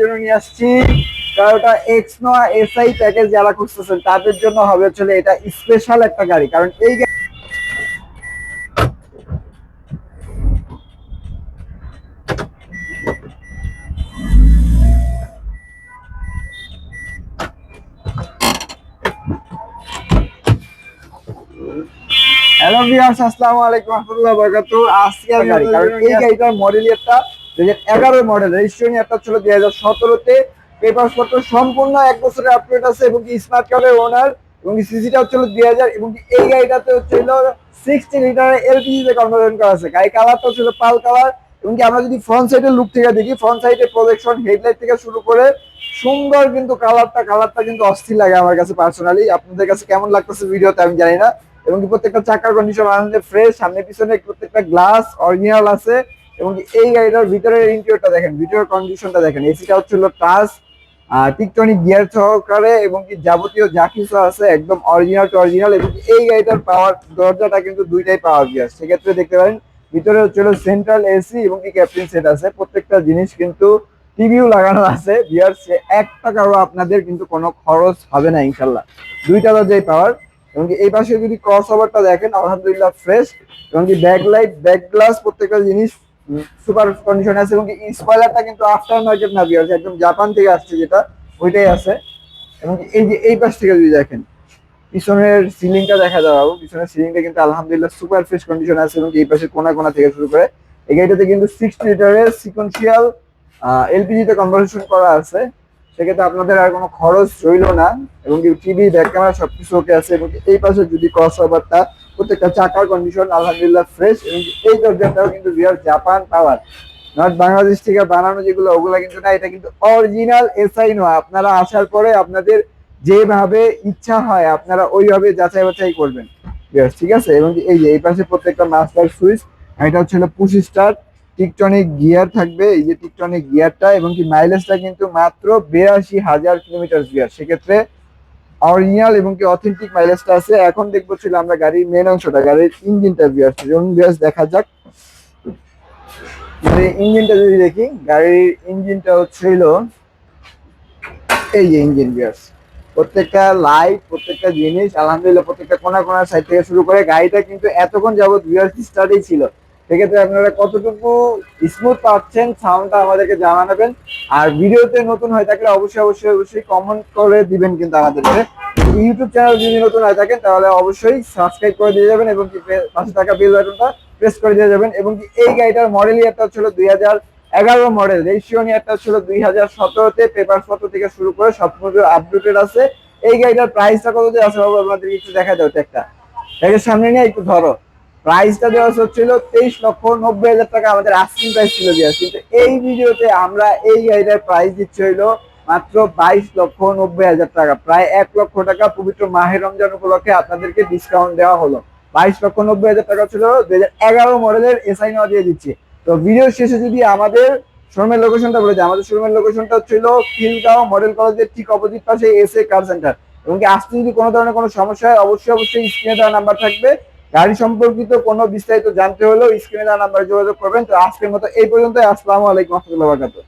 জন্য নিয়ে আসছি। কারোটা এক্স নোয়া এসআই প্যাকেজ যারা খুঁজতেছেন তাদের জন্য হবে চলে এটা স্পেশাল একটা গাড়ি কারণ এই হ্যালো ভিউয়ার্স আসসালামু আলাইকুম রাহমাতুল্লাহি ওয়া বারাকাতুহু। আজকে আমি গাড়ি কারণ এই গাড়িটার মডেল একটা দুই হাজার এগারো মডেল রেজিস্ট্রেশন একটা ছিল দুই হাজার সতেরোতে পেপার পত্র সম্পূর্ণ এক বছরের আপডেট আছে এবং কি স্মার্ট কার্ডের ওনার এবং সিসিটা হচ্ছিল দুই হাজার এবং এই গাড়িটাতে হচ্ছিল সিক্সটি লিটারের এলপিজি তে কনভার্সন করা আছে। গাড়ি কালারটা হচ্ছিল পাল কালার এবং কি আমরা যদি ফ্রন্ট সাইডের লুক থেকে দেখি ফ্রন্ট সাইডে প্রজেকশন হেডলাইট থেকে শুরু করে সুন্দর কিন্তু কালারটা কালারটা কিন্তু অস্থির লাগে আমার কাছে পার্সোনালি আপনাদের কাছে কেমন লাগতেছে ভিডিওতে আমি জানি না। এবং প্রত্যেকটা চাকার কন্ডিশন আনন্দে ফ্রেশ সামনে পিছনে প্রত্যেকটা গ্লাস অরিজিনাল আছে। এবং এই গাড়িটার ভিতরের ইন্টেরিয়রটা দেখেন, ভিতরের কন্ডিশনটা দেখেন। এসিটা হচ্ছিল টাচ টিকটনিক গিয়ার সহকারে এবং কি যাবতীয় যা কিছু আছে একদম অরিজিনাল টু অরিজিনাল এবং এই গাড়িটার পাওয়ার দরজাটা কিন্তু দুইটাই পাওয়ার গিয়ার সেক্ষেত্রে দেখতে পারেন, ভিতরে হচ্ছিল সেন্ট্রাল এসি এবং কি ক্যাপ্টেন সেট আছে। প্রত্যেকটা জিনিস কিন্তু টিভিও লাগানো আছে। বিয়ার সে এক টাকারও আপনাদের কিন্তু কোনো খরচ হবে না, ইনশাল্লাহ। দুইটা দরজাই পাওয়ার এবং এই পাশে যদি ক্রস ওভারটা দেখেন, আলহামদুলিল্লাহ ফ্রেশ এবং কি ব্যাক লাইট ব্যাক গ্লাস প্রত্যেকটা জিনিস সুপার কন্ডিশন আছে এবং স্পয়লারটা কিন্তু আফটার মার্কেট না বিয়ার একদম জাপান থেকে আসছে যেটা, ওইটাই আছে। এবং এই যে, এই পাশ থেকে যদি দেখেন, পিছনের সিলিংটা দেখা যাবে পিছনের সিলিংটা কিন্তু আলহামদুলিল্লাহ সুপার ফ্রেশ কন্ডিশন আছে এবং এই পাশে কোনা কোনা থেকে শুরু করে, এই গাড়িটাতে কিন্তু সিক্সটি লিটারের সিকোয়েন্সিয়াল এলপিজি তে কনভার্সন করা আছে। সেক্ষেত্রে আপনাদের আর কোনো খরচ রইল না এবং টিভি ব্যাক ক্যামেরা সবকিছু ওকে আছে এবং এই পাশে যদি ক্রস ওভারটা প্রত্যেকটা চাকার কন্ডিশন আলহামদুলিল্লাহ ফ্রেশ এবং এই দরজাটাও কিন্তু Bihar Japan power not Bangladesh থেকে বানানো যেগুলো, ওগুলো কিন্তু না, এটা কিন্তু অরিজিনাল এসআই নয়। আপনারা আসার পরে আপনাদের যেভাবে ইচ্ছা হয়, আপনারা ওইভাবে যাচাই বাছাই করবেন। ঠিক আছে? এবং এই যে, এই পাশে প্রত্যেকটা মাস্টার সুইচ এটা হচ্ছে পুশ স্টার্ট টিকটনিক গিয়ার থাকবে, এই যে টিকটনিক গিয়ারটা এবং কি মাইলেজটা কিন্তু মাত্র বিরাশি হাজার কিলোমিটার গিয়ার সেক্ষেত্রে অরিজিনাল এবং কি অথেন্টিক মাইলেজটা আছে। এখন দেখব ছিল আমরা গাড়ির মেন অংশটা, গাড়ির ইঞ্জিনটা বিয়ার যেমন বিয়ার দেখা যাক। গাড়ির ইঞ্জিনটা যদি দেখি, গাড়ির ইঞ্জিনটা হচ্ছিল এই যে ইঞ্জিন বিয়ার্স প্রত্যেকটা লাইট প্রত্যেকটা জিনিস, আলহামদুলিল্লাহ প্রত্যেকটা কোনা কোনার সাইড থেকে শুরু করে গাড়িটা কিন্তু এতক্ষণ যাবত বিয়ার্স স্টার্টই ছিল। সেক্ষেত্রে আপনারা কতটুকু স্মুথ পাচ্ছেন সাউন্ডটা আমাদেরকে জানাবেন। আর ভিডিওতে নতুন হয়ে থাকলে অবশ্যই অবশ্যই অবশ্যই কমেন্ট করে দিবেন কিন্তু আমাদেরকে। ইউটিউব চ্যানেল যদি নতুন হয়ে থাকেন, তাহলে অবশ্যই সাবস্ক্রাইব করে দিয়ে যাবেন এবং পাশে থাকা বেল বাটনটা প্রেস করে দিয়ে যাবেন এবং এই গাড়িটার মডেল ইয়ারটা ছিল দুই হাজার এগারো মডেল রেজিস্ট্রেশন ইয়ারটা ছিল দুই হাজার সতেরোতে পেপার ফটো থেকে শুরু করে সব কিছু আপডেটেড আছে। এই গাড়িটার প্রাইসটা কত দিয়ে আছে, বাবু আপনাদের একটু দেখা দাও একটা সামনে নিয়ে একটু ধরো। প্রাইসটা দেওয়া হচ্ছিল তেইশ লক্ষ নব্বই হাজার টাকা। আমাদের আস্কিং প্রাইস ছিল দেওয়া কিন্তু এই ভিডিওতে আমরা এই গাড়িটার প্রাইস দিচ্ছি হইল মাত্র বাইশ লক্ষ নব্বই হাজার টাকা। প্রায় এক লক্ষ টাকা পবিত্র মাহের রমজান উপলক্ষে আপনাদেরকে ডিসকাউন্ট দেওয়া হলো। বাইশ লক্ষ নব্বই হাজার টাকা ছিল দুই হাজার এগারো মডেলের এসআই নেওয়া দিয়ে দিচ্ছি। তো ভিডিওর শেষে যদি আমাদের শোরুমের লোকেশনটা বলে আমাদের শোরুমের লোকেশনটা ছিল খিলগাঁও মডেল কলেজের ঠিক অপোজিট পাশে এস এ কার সেন্টার এবং আসতে যদি কোনো ধরনের কোনো সমস্যা হয়, অবশ্যই অবশ্যই স্ক্রিনে দেওয়া নাম্বার থাকবে। গাড়ি সম্পর্কিত কোনো বিস্তারিত জানতে হলেও স্ক্রিনে দেওয়া নাম্বারে যোগাযোগ করবেন। তো আজকের মতো এই পর্যন্ত আসসালামু আলাইকুম। রহমতুল্লাহ বারকাতুহ।